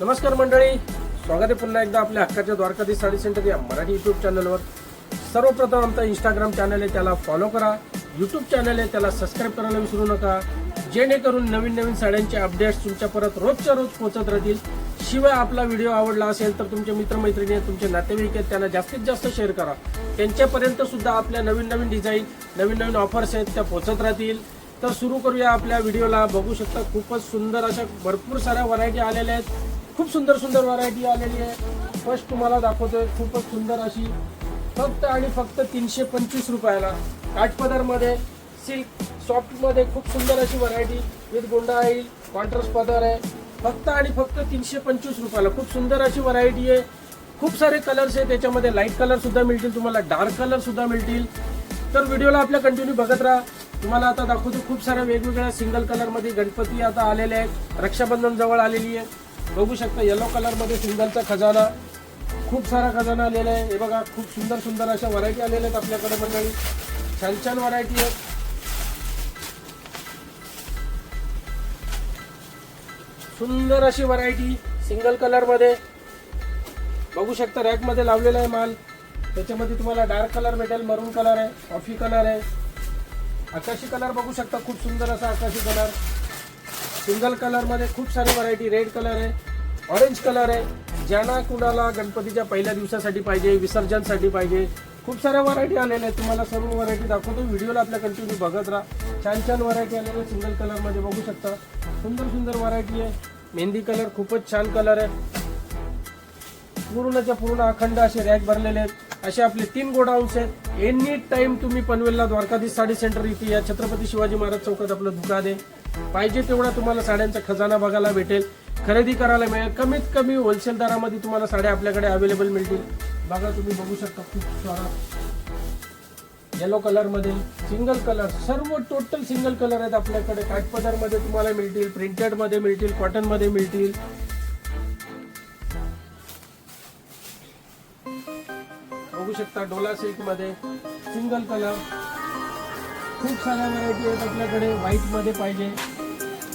नमस्कार मंडळी. स्वागत आहे पुन्हा एकदा आपल्या हक्काच्या द्वारकाधीश साडी सेंटर या मराठी युट्यूब चॅनलवर सर्वप्रथम आमचा इंस्टाग्राम चॅनल आहे त्याला फॉलो करा. यूट्यूब चॅनल आहे त्याला सबस्क्राईब करायला विसरू नका. जेणेकरून नवीन नवीन साड्यांचे अपडेट्स तुमच्या परत रोजच्या रोज पोहोचत राहतील. शिवाय आपला व्हिडिओ आवडला असेल तर तुमचे मित्रमैत्रिणी आहेत तुमचे नातेवाईक आहेत त्यांना जास्तीत जास्त शेअर करा. त्यांच्यापर्यंत सुद्धा आपल्या नवीन नवीन डिझाईन नवीन नवीन ऑफर्स आहेत त्या पोहोचत राहतील. तर सुरू करूया आपल्या व्हिडिओला बघू शकता खूपच सुंदर अशा भरपूर साऱ्या व्हरायटी आलेल्या आहेत. खूप सुंदर सुंदर व्हरायटी आलेली आहे. फर्स्ट तुम्हाला दाखवतोय खूपच सुंदर अशी फक्त आणि फक्त तीनशे पंचवीस रुपयाला काठपदरमध्ये सिल्क सॉफ्टमध्ये खूप सुंदर अशी व्हरायटी विथ गोंडा येईल कॉन्ट्रास्ट पदर आहे. फक्त आणि फक्त तीनशे पंचवीस रुपयाला खूप सुंदर अशी व्हरायटी आहे. खूप सारे कलर्स आहेत त्याच्यामध्ये लाइट कलरसुद्धा मिळतील तुम्हाला डार्क कलरसुद्धा मिळतील. तर व्हिडिओला आपल्या कंटिन्यू बघत राहा. तुम्हाला आता दाखवतो खूप साऱ्या वेगवेगळ्या सिंगल कलरमध्ये गणपती आता आलेले आहेत. रक्षाबंधन जवळ आलेली आहे. बघू शकता येलो कलरमध्ये सिंगलचा खजाना खूप सारा खजाना आलेला आहे. हे बघा खूप सुंदर सुंदर अशा व्हरायटी आलेल्या आहेत आपल्याकडे मंडळी. छान छान व्हरायटी आहेत. सुंदर अशी व्हरायटी सिंगल कलरमध्ये. बघू शकता रॅकमध्ये लावलेला आहे माल. त्याच्यामध्ये तुम्हाला डार्क कलर भेटेल मरून कलर आहे कॉफी कलर आहे. आकाशी कलर बघू शकता खूप सुंदर असा आकाशी कलर सिंगल कलरमध्ये खूप सारी व्हरायटी रेड कलर आहे ऑरेंज कलर आहे. ज्यांना कुणाला गणपतीच्या पहिल्या दिवसासाठी पाहिजे विसर्जनसाठी पाहिजे खूप साऱ्या व्हरायटी आलेल्या आहेत. तुम्हाला सर्व व्हरायटी दाखवतो. व्हिडिओला आपल्या कंटिन्यू बघत राहा. छान छान व्हरायटी आलेल्या सिंगल कलरमध्ये बघू शकता. सुंदर सुंदर व्हरायटी आहे. मेहंदी कलर खूपच छान कलर आहे. पूर्णच्या पूर्ण अखंड असे रॅक भरलेले आहेत. असे आपले तीन गोडाऊन्स आहेत. एनी टाइम तुम्ही पनवेलला द्वारकाधीश साडी सेंटर इथे या छत्रपती शिवाजी महाराज चौकात आपलं दुकान आहे पाहिजे तेवढा तुम्हाला साड्यांचा खजाना बघायला भेटेल. खरेदी करायला मिळेल. कमीत कमी होलसेल दरामध्ये तुम्हाला साड्या आपल्याकडे अवेलेबल मिळतील. बघा तुम्ही बघू शकता खूप सारा येलो कलरमध्ये सिंगल कलर सर्व टोटल सिंगल कलर आहेत आपल्याकडे. काठपदरमध्ये तुम्हाला मिळतील प्रिंटेडमध्ये मिळतील कॉटनमध्ये मिळतील. बघू शकता डोला सिल्कमध्ये सिंगल कलर खूप साऱ्या व्हरायटी आहेत आपल्याकडे. व्हाईटमध्ये पाहिजे.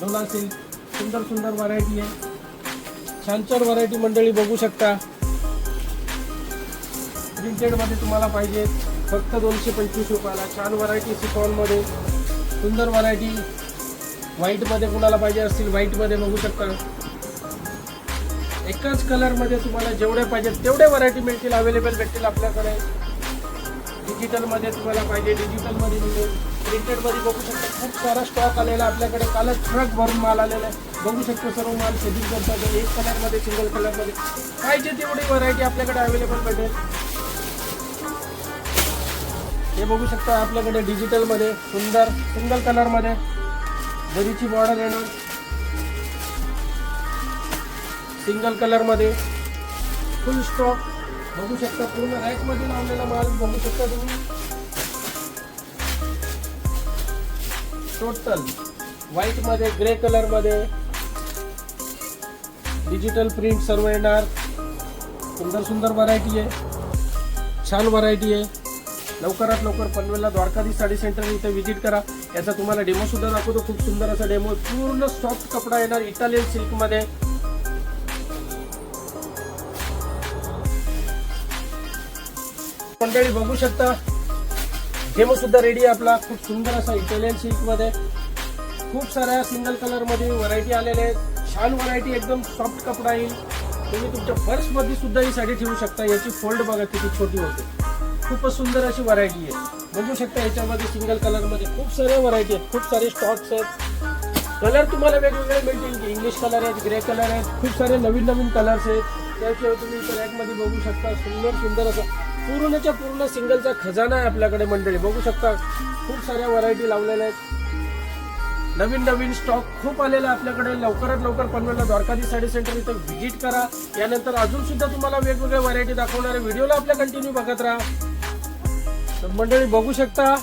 डोला सिल्क सुंदर सुंदर व्हरायटी आहे. छान छान व्हरायटी मंडळी बघू शकता. प्रिंटेडमध्ये तुम्हाला पाहिजे फक्त दोनशे पंचवीस रुपयाला. छान व्हरायटी सिकॉनमध्ये सुंदर व्हरायटी व्हाईटमध्ये कुणाला पाहिजे असतील व्हाईटमध्ये बघू शकता. एकाच कलरमध्ये तुम्हाला जेवढे पाहिजे तेवढे व्हरायटी मिळतील अवेलेबल भेटतील आपल्याकडे. डिजिटलमध्ये तुम्हाला पाहिजे डिजिटलमध्ये मिळेल. प्रिंटेडमध्ये बघू शकता. खूप सारा स्टॉक आलेला आपल्याकडे. कालच ट्रक भरून माल आलेला आहे. बघू शकतो सर्व माल शेड्यूल करतात. एक कलरमध्ये सिंगल कलरमध्ये. पाहिजे तेवढी व्हरायटी आपल्याकडे अवेलेबल भेटेल. हे बघू शकता आपल्याकडे डिजिटलमध्ये सुंदर सिंगल कलरमध्ये. जरीची बॉर्डर येणार. सिंगल कलरमध्ये. फुल स्टॉक बघू शकता पूर्ण रॅकमध्ये लावलेला माल. बघू शकता तुम्ही. टोटल व्हाईटमध्ये ग्रे कलरमध्ये डिजिटल प्रिंट सर्व येणार. सुंदर सुंदर व्हरायटी आहे. छान व्हरायटी आहे. लवकरात लवकर पनवेलला द्वारकाधी साडी सेंटर इथे व्हिजिट करा. याचा तुम्हाला डेमो सुद्धा दाखवतो. खूप सुंदर असा डेमो पूर्ण सॉफ्ट कपडा येणार इटालियन सिल्कमध्ये. मंडळी बघू शकता डेमो सुद्धा रेडी आहे आपला. खूप सुंदर असा इटालियन सिल्कमध्ये खूप साऱ्या सिंगल कलरमध्ये व्हरायटी आलेल्या आहेत. छान व्हरायटी एकदम सॉफ्ट कपडा येईल. तुम्ही तुमच्या पर्समध्ये सुद्धा ही साडी ठेवू शकता. याची फोल्ड बघा किती छोटी होते. खूपच सुंदर अशी व्हरायटी आहे. बघू शकता याच्यामध्ये सिंगल कलरमध्ये खूप साऱ्या व्हरायटी आहेत. खूप सारे स्टॉक्स आहेत. कलर तुम्हाला वेगवेगळे मिळतील. इंग्लिश कलर आहेत ग्रे कलर आहेत. खूप सारे नवीन नवीन कलर्स आहेत. त्याशिवाय तुम्ही रॅकमध्ये बघू शकता. सुंदर सुंदर असं पूर्णच्या पूर्ण सिंगलचा खजाना आहे आपल्याकडे मंडळी. बघू शकता खूप साऱ्या व्हरायटी लावलेल्या आहेत. नवीन नवीन स्टॉक खूप आलेला आहे आपल्याकडे. लवकरात लवकर पनवेलला द्वारकाधी साडी सेंटर इथं व्हिजिट करा. यानंतर अजून सुद्धा तुम्हाला वेगवेगळ्या व्हरायटी दाखवणारे व्हिडिओला आपल्या कंटिन्यू बघत राहा. तर मंडळी बघू शकता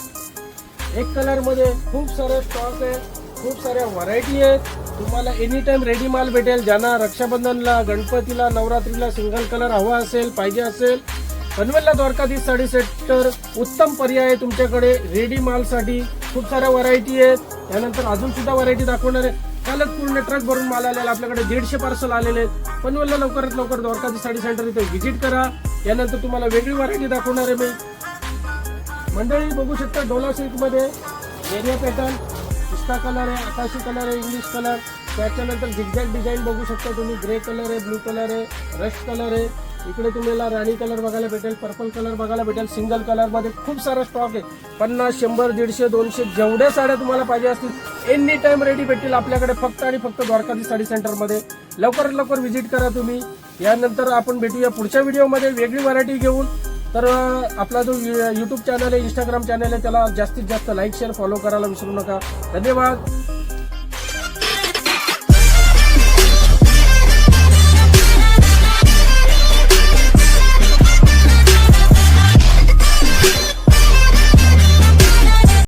एक कलरमध्ये खूप सारे स्टॉक आहे खूप साऱ्या व्हरायटी आहेत. तुम्हाला एनी टाइम रेडी माल भेटेल. ज्यांना रक्षाबंधनला गणपतीला नवरात्रीला सिंगल कलर हवा असेल पाहिजे असेल पनवेलला द्वारकाधीश साडी सेंटर उत्तम पर्याय आहे तुमच्याकडे. रेडी मालसाठी खूप साऱ्या व्हरायटी आहेत. त्यानंतर अजून सुद्धा व्हरायटी दाखवणार आहे. कालच पूर्ण ट्रक भरून माल आलेला आपल्याकडे दीडशे पार्सल आलेले आहेत. पनवेलला लवकरात लवकर द्वारकाधीश साडी सेंटर इथे व्हिजिट करा. यानंतर तुम्हाला वेगळी व्हरायटी दाखवणार आहे मी. मंडळी बघू शकता डोला सिल्कमध्ये एरिया पॅटर्न पिस्ता कलर आहे आकाशी कलर आहे इंग्लिश कलर त्याच्यानंतर झिगझॅग डिझाईन बघू शकता तुम्ही. ग्रे कलर आहे ब्लू कलर आहे रश कलर आहे. इकडे तुम्हाला राणी कलर बघायला भेटेल पर्पल कलर बघायला भेटेल सिंगल कलरमध्ये खूप सारा स्टॉक आहे. पन्नास शंभर दीडशे दोनशे जेवढ्या साड्या तुम्हाला पाहिजे असतील एनी टाईम रेडी भेटतील आपल्याकडे फक्त आणि फक्त द्वारकाधी साडी सेंटरमध्ये लवकरात लवकर व्हिजिट करा तुम्ही. यानंतर आपण भेटूया पुढच्या व्हिडिओमध्ये वेगळी व्हरायटी घेऊन. तर आपला जो यूट्यूब चॅनल आहे इंस्टाग्राम चॅनल आहे त्याला जास्तीत जास्त लाईक शेअर फॉलो करायला विसरू नका. धन्यवाद.